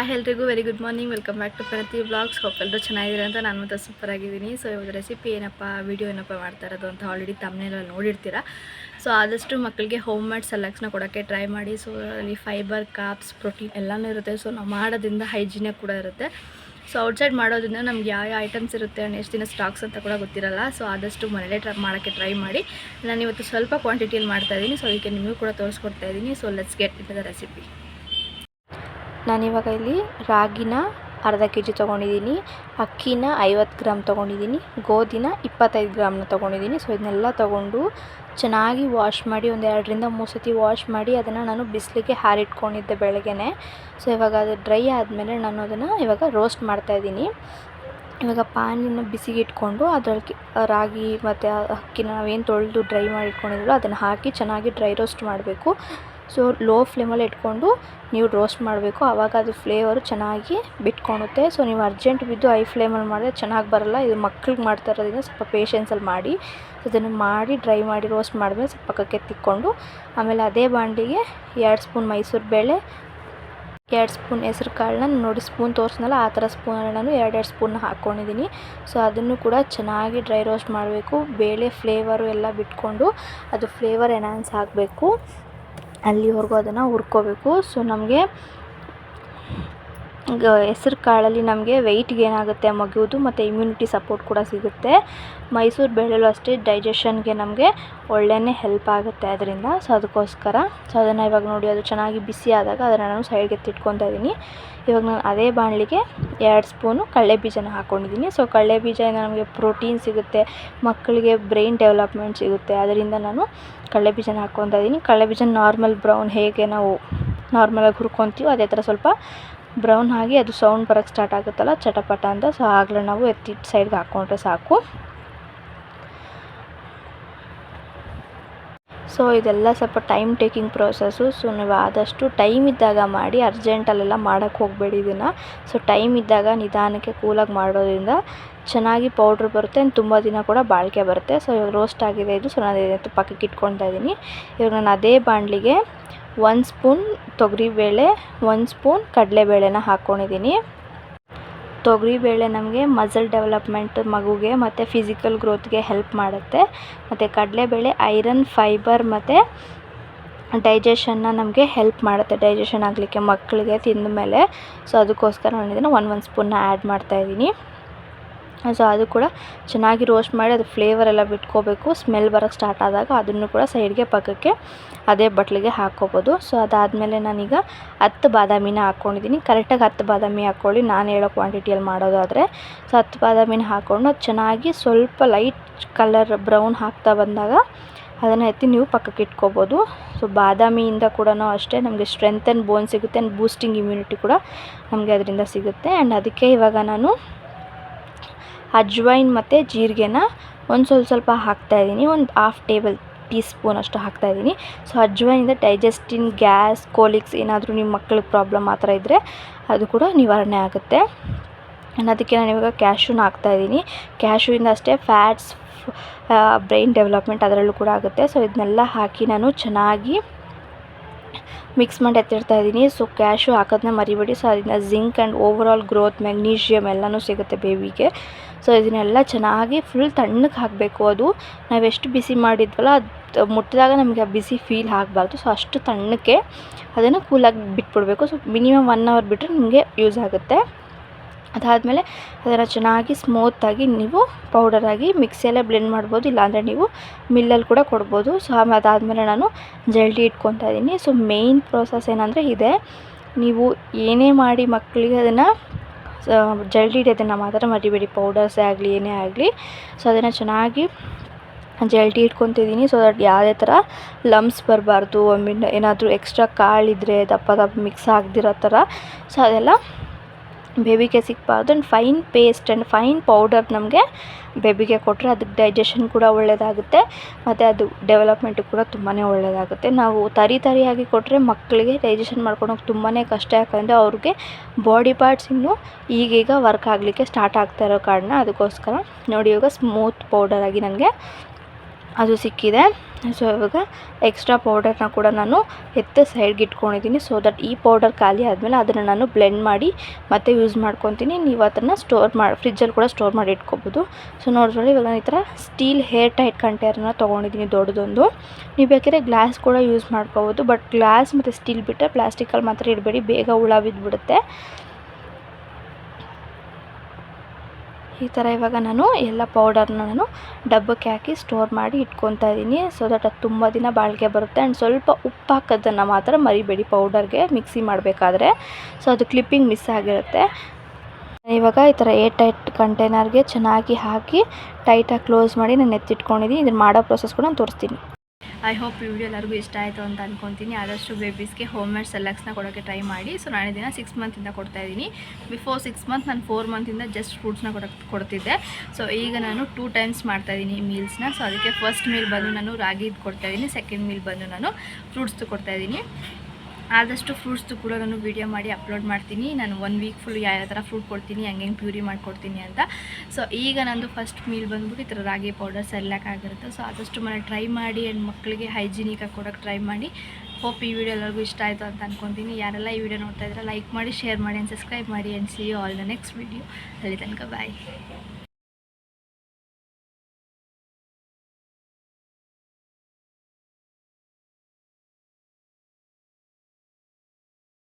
Hi ಎಲ್ರಿಗೂ very good morning welcome back to Prathi blogs hope ಎಲ್ಲರೂ ಚೆನ್ನಾಗಿದ್ದೀರ ಅಂತ ನಾನು ಮತ್ತೆ ಸೂಪರ್ ಆಗಿದ್ದೀನಿ. ಸೊ ಇವತ್ತು ರೆಸಿಪಿ ಏನಪ್ಪ ವಿಡಿಯೋ ಏನಪ್ಪ ಮಾಡ್ತಾ ಇರೋದು ಅಂತ ಆಲ್ರೆಡಿ ತಮ್ಮನೆಲ್ಲ ನೋಡಿರ್ತೀರ. ಸೊ ಆದಷ್ಟು ಮಕ್ಕಳಿಗೆ ಹೋಮ್ ಮೇಡ್ ಸೆಲೆಕ್ಟ್ಸ್ನ ಕೊಡೋಕ್ಕೆ ಟ್ರೈ ಮಾಡಿ. ಸೊ ಅಲ್ಲಿ ಫೈಬರ್ ಕಾಪ್ಸ್ ಪ್ರೋಟೀನ್ ಎಲ್ಲನೂ ಇರುತ್ತೆ. ಸೊ ನಾವು ಮಾಡೋದ್ರಿಂದ ಹೈಜಿನಿಯಾಗಿ ಕೂಡ ಇರುತ್ತೆ. ಸೊ ಔಟ್ಸೈಡ್ ಮಾಡೋದ್ರಿಂದ ನಮ್ಗೆ ಯಾವ ಯಾವ ಐಟಮ್ಸ್ ಇರುತ್ತೆ ಎಷ್ಟು ದಿನ ಸ್ಟಾಕ್ಸ್ ಅಂತ ಕೂಡ ಗೊತ್ತಿರಲ್ಲ. ಸೊ ಆದಷ್ಟು ಮನೇಲೇ ಟ್ರೈ ಮಾಡೋಕ್ಕೆ ಟ್ರೈ ಮಾಡಿ. ನಾನು ಇವತ್ತು ಸ್ವಲ್ಪ ಕ್ವಾಂಟಿಟಿಯಲ್ಲಿ ಮಾಡ್ತಾ ಇದ್ದೀನಿ. ಸೊ ಅದಕ್ಕೆ ನಿಮಗೂ ಕೂಡ ತೋರಿಸ್ಕೊಡ್ತಾ ಇದ್ದೀನಿ. So let's get in the recipe ನಾನಿವಾಗ ಇಲ್ಲಿ ರಾಗಿನ ಅರ್ಧ ಕೆ ಜಿ ತೊಗೊಂಡಿದ್ದೀನಿ, ಅಕ್ಕಿನ ಐವತ್ತು ಗ್ರಾಮ್ ತೊಗೊಂಡಿದ್ದೀನಿ, ಗೋಧಿನ ಇಪ್ಪತ್ತೈದು ಗ್ರಾಮ್ನ ತೊಗೊಂಡಿದ್ದೀನಿ. ಸೊ ಇದನ್ನೆಲ್ಲ ತೊಗೊಂಡು ಚೆನ್ನಾಗಿ ವಾಶ್ ಮಾಡಿ ಒಂದು ಎರಡರಿಂದ ಮೂರು ಸತಿ ವಾಶ್ ಮಾಡಿ ಅದನ್ನು ನಾನು ಬಿಸಿಲಿಗೆ ಹಾರಿಟ್ಕೊಂಡಿದ್ದೆ ಬೆಳಗ್ಗೆನೆ. ಸೊ ಇವಾಗ ಅದು ಡ್ರೈ ಆದಮೇಲೆ ನಾನು ಅದನ್ನು ಇವಾಗ ರೋಸ್ಟ್ ಮಾಡ್ತಾಯಿದ್ದೀನಿ ಇವಾಗ ಪಾನಿನ ಬಿಸಿಗೆ ಇಟ್ಕೊಂಡು ರಾಗಿ ಮತ್ತು ಅಕ್ಕಿನ ನಾವೇನು ತೊಳೆದು ಡ್ರೈ ಮಾಡಿ ಇಟ್ಕೊಂಡಿದ್ವೋ ಅದನ್ನು ಹಾಕಿ ಚೆನ್ನಾಗಿ ಡ್ರೈ ರೋಸ್ಟ್ ಮಾಡಬೇಕು. ಸೊ ಲೋ ಫ್ಲೇಮಲ್ಲಿ ಇಟ್ಕೊಂಡು ನೀವು ರೋಸ್ಟ್ ಮಾಡಬೇಕು. ಆವಾಗ ಅದು ಫ್ಲೇವರು ಚೆನ್ನಾಗಿ ಬಿಟ್ಕೊಳುತ್ತೆ ಸೊ ನೀವು ಅರ್ಜೆಂಟ್ ಬಿದ್ದು ಐ ಫ್ಲೇಮಲ್ಲಿ ಮಾಡಿದ್ರೆ ಚೆನ್ನಾಗಿ ಬರಲ್ಲ. ಇದು ಮಕ್ಳಿಗೆ ಮಾಡ್ತಾ ಇರೋದ್ರಿಂದ ಸ್ವಲ್ಪ ಪೇಷನ್ಸಲ್ಲಿ ಮಾಡಿ. ಸೊ ಇದನ್ನು ಮಾಡಿ ಡ್ರೈ ಮಾಡಿ ರೋಸ್ಟ್ ಮಾಡಿದ್ಮೇಲೆ ಸ್ವಲ್ಪ ಪಕ್ಕಕ್ಕೆ ತಿಕ್ಕೊಂಡು ಆಮೇಲೆ ಅದೇ ಬಾಂಡಿಗೆ ಎರಡು ಸ್ಪೂನ್ ಮೈಸೂರು ಬೇಳೆ, ಎರಡು ಸ್ಪೂನ್ ಹೆಸ್ರು ಕಾಳನ್ನ ನೋಡಿ ಸ್ಪೂನ್ ತೋರಿಸ್ನಲ್ಲ ಆ ಥರ ಸ್ಪೂನಲ್ಲಿ ನಾನು ಎರಡೆರಡು ಸ್ಪೂನ್ ಹಾಕ್ಕೊಂಡಿದ್ದೀನಿ. ಸೊ ಅದನ್ನು ಕೂಡ ಚೆನ್ನಾಗಿ ಡ್ರೈ ರೋಸ್ಟ್ ಮಾಡಬೇಕು. ಬೇಳೆ ಫ್ಲೇವರು ಎಲ್ಲ ಬಿಟ್ಕೊಂಡು ಅದು ಫ್ಲೇವರ್ ಎನ್ಹಾನ್ಸ್ ಆಗಬೇಕು. ಅಲ್ಲಿವರೆಗೂ ಅದನ್ನು ಹುರ್ಕೋಬೇಕು. ಸೊ ನಮಗೆ ಹೆಸ್ರು ಕಾಳಲ್ಲಿ ನಮಗೆ ವೆಯ್ಟ್ಗೆ ಏನಾಗುತ್ತೆ ಮಗುವುದು ಮತ್ತು ಇಮ್ಯುನಿಟಿ ಸಪೋರ್ಟ್ ಕೂಡ ಸಿಗುತ್ತೆ. ಮೈಸೂರು ಬೆಳೆಯಲು ಅಷ್ಟೇ ಡೈಜೆಷನ್ಗೆ ನಮಗೆ ಒಳ್ಳೆಯ ಹೆಲ್ಪ್ ಆಗುತ್ತೆ ಅದರಿಂದ. ಸೊ ಅದಕ್ಕೋಸ್ಕರ. ಸೊ ಅದನ್ನು ಇವಾಗ ನೋಡಿ, ಅದು ಚೆನ್ನಾಗಿ ಬಿಸಿ ಆದಾಗ ಅದನ್ನು ನಾನು ಸೈಡ್ಗೆ ತಿಟ್ಕೊತಾ ಇದ್ದೀನಿ ಇವಾಗ ನಾನು ಅದೇ ಬಾಣಲಿಗೆ ಎರಡು ಸ್ಪೂನು ಕಡಲೆ ಬೀಜನ ಹಾಕ್ಕೊಂಡಿದ್ದೀನಿ ಸೊ ಬೀಜ ನಮಗೆ ಪ್ರೋಟೀನ್ ಸಿಗುತ್ತೆ, ಮಕ್ಕಳಿಗೆ ಬ್ರೈನ್ ಡೆವಲಪ್ಮೆಂಟ್ ಸಿಗುತ್ತೆ. ಅದರಿಂದ ನಾನು ಕಡಲೆ ಬೀಜನ ಹಾಕ್ಕೊತಾ ಇದ್ದೀನಿ ಕಡಲೆ ಬೀಜ ನಾರ್ಮಲ್ ಬ್ರೌನ್ ಹೇಗೆ ನಾವು ನಾರ್ಮಲಾಗಿ ಹುರ್ಕೊತೀವೋ ಅದೇ ಥರ ಸ್ವಲ್ಪ ಬ್ರೌನ್ ಆಗಿ ಅದು ಸೌಂಡ್ ಬರೋಕ್ಕೆ ಸ್ಟಾರ್ಟ್ ಆಗುತ್ತಲ್ಲ, ಚಟಪಟ ಅಂತ. ಸೊ ಆಗಲೇ ನಾವು ಎತ್ತಿಟ್ಟು ಸೈಡ್ಗೆ ಹಾಕ್ಕೊಂಡ್ರೆ ಸಾಕು. ಸೊ ಇದೆಲ್ಲ ಸ್ವಲ್ಪ ಟೈಮ್ ಟೇಕಿಂಗ್ ಪ್ರೋಸೆಸ್ಸು ಸೊ ನೀವು ಆದಷ್ಟು ಟೈಮ್ ಇದ್ದಾಗ ಮಾಡಿ ಅರ್ಜೆಂಟಲ್ಲೆಲ್ಲ ಮಾಡೋಕ್ಕೆ ಹೋಗಬೇಡಿ ಇದನ್ನು. ಸೊ ಟೈಮ್ ಇದ್ದಾಗ ನಿಧಾನಕ್ಕೆ ಕೂಲಾಗಿ ಮಾಡೋದ್ರಿಂದ ಚೆನ್ನಾಗಿ ಪೌಡ್ರ್ ಬರುತ್ತೆ. ತುಂಬ ದಿನ ಕೂಡ ಬಾಳಿಕೆ ಬರುತ್ತೆ. ಸೊ ಇವಾಗ ರೋಸ್ಟ್ ಆಗಿದೆ ಇದು. ಸೊ ನಾನು ಇದನ್ನು ಪಕ್ಕಕ್ಕೆ ಇಟ್ಕೊತಾ ಇದ್ದೀನಿ ಇವಾಗ ನಾನು ಅದೇ ಬಾಣಲಿಗೆ ಒಂದು ಸ್ಪೂನ್ ತೊಗರಿಬೇಳೆ ಒಂದು ಸ್ಪೂನ್ ಕಡಲೆಬೇಳೆನ ಹಾಕ್ಕೊಂಡಿದ್ದೀನಿ ತೊಗರಿಬೇಳೆ ನಮಗೆ ಮಸಲ್ ಡೆವಲಪ್ಮೆಂಟ್ ಮಗುಗೆ ಮತ್ತು ಫಿಸಿಕಲ್ ಗ್ರೋತ್ಗೆ ಹೆಲ್ಪ್ ಮಾಡುತ್ತೆ. ಮತ್ತು ಕಡಲೆಬೇಳೆ ಐರನ್ ಫೈಬರ್ ಮತ್ತು ಡೈಜೆಷನ್ನ ನಮಗೆ ಹೆಲ್ಪ್ ಮಾಡುತ್ತೆ. ಡೈಜೆಷನ್ ಆಗಲಿಕ್ಕೆ ಮಕ್ಕಳಿಗೆ ತಿಂದ ಮೇಲೆ ಸೊ ಅದಕ್ಕೋಸ್ಕರ ನಾನು ಇದನ್ನು ಒನ್ ಒನ್ ಸ್ಪೂನ್ನ ಆ್ಯಡ್ ಮಾಡ್ತಾಯಿದ್ದೀನಿ ಸೊ ಅದು ಕೂಡ ಚೆನ್ನಾಗಿ ರೋಸ್ಟ್ ಮಾಡಿ ಅದು ಫ್ಲೇವರ್ ಎಲ್ಲ ಬಿಟ್ಕೋಬೇಕು. ಸ್ಮೆಲ್ ಬರೋಕ್ಕೆ ಸ್ಟಾರ್ಟ್ ಆದಾಗ ಅದನ್ನು ಕೂಡ ಸೈಡ್ಗೆ ಪಕ್ಕಕ್ಕೆ ಅದೇ ಬಟ್ಲಿಗೆ ಹಾಕ್ಕೋಬೋದು. ಸೊ ಅದಾದಮೇಲೆ ನಾನೀಗ ಹತ್ತು ಬಾದಾಮಿನ ಹಾಕ್ಕೊಂಡಿದ್ದೀನಿ ಕರೆಕ್ಟಾಗಿ ಹತ್ತು ಬಾದಾಮಿ ಹಾಕ್ಕೊಳ್ಳಿ ನಾನು ಹೇಳೋ ಕ್ವಾಂಟಿಟಿಯಲ್ಲಿ ಮಾಡೋದಾದರೆ. ಸೊ ಹತ್ತು ಬಾದಾಮಿನ ಹಾಕ್ಕೊಂಡು ಚೆನ್ನಾಗಿ ಸ್ವಲ್ಪ ಲೈಟ್ ಕಲರ್ ಬ್ರೌನ್ ಹಾಕ್ತಾ ಬಂದಾಗ ಅದನ್ನು ಎತ್ತಿ ನೀವು ಪಕ್ಕಕ್ಕೆ ಇಟ್ಕೋಬೋದು. ಸೊ ಬಾದಾಮಿಯಿಂದ ಕೂಡ ಅಷ್ಟೇ ನಮಗೆ ಸ್ಟ್ರೆಂತ್ ಆ್ಯಂಡ್ ಬೋನ್ ಸಿಗುತ್ತೆ ಆ್ಯಂಡ್ ಬೂಸ್ಟಿಂಗ್ ಇಮ್ಯುನಿಟಿ ಕೂಡ ನಮಗೆ ಅದರಿಂದ ಸಿಗುತ್ತೆ. ಆ್ಯಂಡ್ ಅದಕ್ಕೆ ಇವಾಗ ನಾನು ಅಜ್ವೈನ್ ಮತ್ತು ಜೀರಿಗೆನ ಒಂದು ಸ್ವಲ್ಪ ಸ್ವಲ್ಪ ಹಾಕ್ತಾಯಿದ್ದೀನಿ ಒಂದು ಹಾಫ್ ಟೇಬಲ್ ಟೀ ಸ್ಪೂನ್ ಅಷ್ಟು ಹಾಕ್ತಾಯಿದ್ದೀನಿ ಸೊ ಅಜ್ವೈನಿಂದ ಡೈಜೆಸ್ಟಿನ್ ಗ್ಯಾಸ್ ಕೋಲಿಕ್ಸ್ ಏನಾದರೂ ನಿಮ್ಮ ಮಕ್ಕಳಿಗೆ ಪ್ರಾಬ್ಲಮ್ ಆ ಥರ ಇದ್ದರೆ ಅದು ಕೂಡ ನಿವಾರಣೆ ಆಗುತ್ತೆ. ಅದಕ್ಕೆ ನಾನು ಇವಾಗ ಕ್ಯಾಶುನ ಹಾಕ್ತಾಯಿದ್ದೀನಿ ಕ್ಯಾಶೂಯಿಂದ ಅಷ್ಟೇ ಫ್ಯಾಟ್ಸ್ ಬ್ರೈನ್ ಡೆವಲಪ್ಮೆಂಟ್ ಅದರಲ್ಲೂ ಕೂಡ ಆಗುತ್ತೆ. ಸೊ ಇದನ್ನೆಲ್ಲ ಹಾಕಿ ನಾನು ಚೆನ್ನಾಗಿ ಮಿಕ್ಸ್ ಮಾಡಿ ಎತ್ತಿಡ್ತಾ ಇದ್ದೀನಿ. ಸೊ ಕ್ಯಾಶು ಹಾಕೋದನ್ನ ಮರಿಬೇಡಿ. ಸೊ ಅದರಿಂದ zinc and overall growth magnesium ಎಲ್ಲನೂ ಸಿಗುತ್ತೆ ಬೇಬಿಗೆ ಸೊ ಇದನ್ನೆಲ್ಲ ಚೆನ್ನಾಗಿ ಫುಲ್ ತಣ್ಣಗೆ ಹಾಕಬೇಕು ಅದು. ನಾವೆಷ್ಟು ಬಿಸಿ ಮಾಡಿದ್ವಲ್ಲ, ಅದು ಮುಟ್ಟಿದಾಗ ನಮಗೆ ಆ ಬಿಸಿ ಫೀಲ್ ಆಗಬಾರ್ದು. ಸೊ ಅಷ್ಟು ತಣ್ಣಕ್ಕೆ ಅದನ್ನು ಕೂಲಾಗಿ ಬಿಟ್ಬಿಡಬೇಕು. ಸೊ ಮಿನಿಮಮ್ ಒನ್ ಅವರ್ ಬಿಟ್ಟರೆ ನಿಮಗೆ ಯೂಸ್ ಆಗುತ್ತೆ. ಅದಾದಮೇಲೆ ಅದನ್ನು ಚೆನ್ನಾಗಿ ಸ್ಮೂತಾಗಿ ನೀವು ಪೌಡರಾಗಿ ಮಿಕ್ಸಿಯಲ್ಲೇ ಬ್ಲೆಂಡ್ ಮಾಡ್ಬೋದು. ಇಲ್ಲಾಂದರೆ ನೀವು ಮಿಲ್ಲಲ್ಲಿ ಕೂಡ ಕೊಡ್ಬೋದು. ಸೊ ಅದಾದಮೇಲೆ ನಾನು ಜಲ್ದಿ ಇಟ್ಕೊತಾ ಇದ್ದೀನಿ ಸೊ ಮೇಯ್ನ್ ಪ್ರೋಸೆಸ್ ಏನಂದರೆ ಇದೆ. ನೀವು ಏನೇ ಮಾಡಿ ಮಕ್ಕಳಿಗೆ ಅದನ್ನು ಜಲ್ದಿ ಹಿಡಿಯೋದನ್ನು ಮಾತ್ರ ಮರಿಬೇಡಿ. ಪೌಡರ್ಸೇ ಆಗಲಿ, ಏನೇ ಆಗಲಿ. ಸೊ ಅದನ್ನು ಚೆನ್ನಾಗಿ ಜಲ್ದಿ ಇಟ್ಕೊತಿದ್ದೀನಿ. ಸೊ ದಟ್ ಯಾವುದೇ ಥರ ಲಮ್ಸ್ ಬರಬಾರ್ದು. ಐ ಮೀನ್ ಏನಾದರೂ ಎಕ್ಸ್ಟ್ರಾ ಕಾಳಿದ್ರೆ ದಪ್ಪ ದಪ್ಪ ಮಿಕ್ಸ್ ಆಗದಿರೋ ಥರ. ಸೊ ಅದೆಲ್ಲ ಬೇಬಿಗೆ ಸಿಗಬಾರ್ದು and fine paste and fine powder ನಮಗೆ ಬೇಬಿಗೆ ಕೊಟ್ಟರೆ ಅದಕ್ಕೆ ಡೈಜೆಷನ್ ಕೂಡ ಒಳ್ಳೆಯದಾಗುತ್ತೆ ಮತ್ತು ಅದು ಡೆವಲಪ್ಮೆಂಟು ಕೂಡ ತುಂಬಾ ಒಳ್ಳೆಯದಾಗುತ್ತೆ ನಾವು ತರಿ ತರಿಯಾಗಿ ಕೊಟ್ಟರೆ ಮಕ್ಕಳಿಗೆ ಡೈಜೆಷನ್ ಮಾಡ್ಕೊಳೋಕೆ ತುಂಬಾ ಕಷ್ಟ. ಯಾಕಂದರೆ ಅವ್ರಿಗೆ ಬಾಡಿ ಪಾರ್ಟ್ಸ್ ಇನ್ನೂ ಈಗೀಗ ವರ್ಕ್ ಆಗಲಿಕ್ಕೆ ಸ್ಟಾರ್ಟ್ ಆಗ್ತಾ ಇರೋ ಕಾರಣ ಅದಕ್ಕೋಸ್ಕರ. ನೋಡಿ ಇವಾಗ ಸ್ಮೂತ್ ಪೌಡರಾಗಿ ನನಗೆ ಅದು ಸಿಕ್ಕಿದೆ. ಸೊ ಇವಾಗ ಎಕ್ಸ್ಟ್ರಾ ಪೌಡರ್ನ ಕೂಡ ನಾನು ಎತ್ತ ಸೈಡ್ಗೆ ಇಟ್ಕೊಂಡಿದ್ದೀನಿ. ಸೊ ದಟ್ ಈ ಪೌಡರ್ ಖಾಲಿ ಆದಮೇಲೆ ಅದನ್ನು ನಾನು ಬ್ಲೆಂಡ್ ಮಾಡಿ ಮತ್ತೆ ಯೂಸ್ ಮಾಡ್ಕೊತೀನಿ. ನೀವು ಅದನ್ನು ಸ್ಟೋರ್ ಮಾಡಿ ಫ್ರಿಜ್ಜಲ್ಲಿ ಕೂಡ ಸ್ಟೋರ್ ಮಾಡಿ ಇಟ್ಕೋಬೋದು. ಸೊ ನೋಡಿದ್ರೆ ಇವಾಗ ಈ ಥರ ಸ್ಟೀಲ್ ಹೇರ್ ಟೈಟ್ ಕಂಟೈನರ್ನ ತೊಗೊಂಡಿದ್ದೀನಿ ದೊಡ್ಡದೊಂದು. ನೀವು ಬೇಕಾದ್ರೆ ಗ್ಲಾಸ್ ಕೂಡ ಯೂಸ್ ಮಾಡ್ಕೋಬೋದು ಬಟ್ ಗ್ಲಾಸ್ ಮತ್ತು ಸ್ಟೀಲ್ ಬಿಟ್ಟರೆ ಪ್ಲಾಸ್ಟಿಕಲ್ಲಿ ಮಾತ್ರ ಇಡಬೇಡಿ. ಬೇಗ ಹುಳ ಬಿದ್ದುಬಿಡುತ್ತೆ ಈ ಥರ ಇವಾಗ ನಾನು ಎಲ್ಲ ಪೌಡರ್ನ ನಾನು ಡಬ್ಬಕ್ಕೆ ಹಾಕಿ ಸ್ಟೋರ್ ಮಾಡಿ ಇಟ್ಕೊತಾ ಇದ್ದೀನಿ. ಸೊ ದಟ್ ಅದು ತುಂಬ ದಿನ ಬಾಳಿಕೆ ಬರುತ್ತೆ. ಆ್ಯಂಡ್ ಸ್ವಲ್ಪ ಉಪ್ಪು ಹಾಕೋದನ್ನು ಮಾತ್ರ ಮರಿಬೇಡಿ ಪೌಡರ್ಗೆ ಮಿಕ್ಸಿ ಮಾಡಬೇಕಾದ್ರೆ. ಸೊ ಅದು ಕ್ಲಿಪ್ಪಿಂಗ್ ಮಿಸ್ ಆಗಿರುತ್ತೆ. ಇವಾಗ ಈ ಥರ ಏರ್ ಟೈಟ್ ಕಂಟೈನರ್ಗೆ ಚೆನ್ನಾಗಿ ಹಾಕಿ ಟೈಟಾಗಿ ಕ್ಲೋಸ್ ಮಾಡಿ ನಾನು ಎತ್ತಿಟ್ಕೊಂಡಿದ್ದೀನಿ. ಇದನ್ನು ಮಾಡೋ ಪ್ರೊಸೆಸ್ ಕೂಡ ನಾನು ತೋರಿಸ್ತೀನಿ. ಐ ಹೋಪ್ ಈ ವಿಡಿಯೋ ಎಲ್ಲರಿಗೂ ಇಷ್ಟ ಆಯಿತು ಅಂತ ಅಂದ್ಕೊತೀನಿ ಆದಷ್ಟು ಬೇಬೀಸ್ಗೆ ಹೋಮ್ ಮೇಡ್ ಸೆಲೆಕ್ಸ್ನ ಕೊಡೋಕ್ಕೆ ಟ್ರೈ ಮಾಡಿ. ಸೊ ನಾಳೆ ದಿನ ಸಿಕ್ಸ್ ಮಂತಿಂದ ಕೊಡ್ತಾ ಇದ್ದೀನಿ. ಬಿಫೋರ್ ಸಿಕ್ಸ್ ಮಂತ್ ನಾನು ಫೋರ್ ಮಂತಿಂದ ಜಸ್ಟ್ ಫ್ರೂಟ್ಸ್ನ ಕೊಡೋಕ್ಕೆ ಕೊಡ್ತಿದ್ದೆ. ಸೊ ಈಗ ನಾನು ಟೂ ಟೈಮ್ಸ್ ಮಾಡ್ತಾಯಿದ್ದೀನಿ ಮೀಲ್ಸ್ನ ಸೊ ಅದಕ್ಕೆ ಫಸ್ಟ್ ಮೀಲ್ ಬಂದು ನಾನು ರಾಗಿದು ಕೊಡ್ತಾಯಿದ್ದೀನಿ ಸೆಕೆಂಡ್ ಮೀಲ್ ಬಂದು ನಾನು ಫ್ರೂಟ್ಸ್ದು ಕೊಡ್ತಾಯಿದ್ದೀನಿ ಆದಷ್ಟು ಫ್ರೂಟ್ಸ್ದು ಕೂಡ ನಾನು ವೀಡಿಯೋ ಮಾಡಿ ಅಪ್ಲೋಡ್ ಮಾಡ್ತೀನಿ. ನಾನು ಒನ್ ವೀಕ್ ಫುಲ್ ಯಾವ ಥರ ಫ್ರೂಟ್ ಕೊಡ್ತೀನಿ ಹೆಂಗೆ ಪ್ಯೂರಿ ಮಾಡಿಕೊಡ್ತೀನಿ ಅಂತ. ಸೊ ಈಗ ನಂದು ಫಸ್ಟ್ ಮೀಲ್ ಬಂದ್ಬಿಟ್ಟು ಈ ಥರ ರಾಗಿ ಪೌಡರ್ ಸೆಲ್ಲಾಕ್ ಆಗಿರುತ್ತೆ. ಸೊ ಆದಷ್ಟು ಮನೆ ಟ್ರೈ ಮಾಡಿ ಆ್ಯಂಡ್ ಮಕ್ಕಳಿಗೆ ಹೈಜಿನಿಕಾಗಿ ಕೊಡೋಕ್ಕೆ ಟ್ರೈ ಮಾಡಿ. ಹೋಪ್ ಈ ವಿಡಿಯೋ ಎಲ್ಲರಿಗೂ ಇಷ್ಟ ಆಯಿತು ಅಂತ ಅಂದ್ಕೊತೀನಿ ಯಾರೆಲ್ಲ ಈ ವಿಡಿಯೋ ನೋಡ್ತಾ ಇದ್ರೆ ಲೈಕ್ ಮಾಡಿ ಶೇರ್ ಮಾಡಿ ಆ್ಯಂಡ್ ಸಬ್ಸ್ಕ್ರೈಬ್ ಮಾಡಿ and see you all the next video ಅಲ್ಲಿ ತನಕ ಬಾಯ್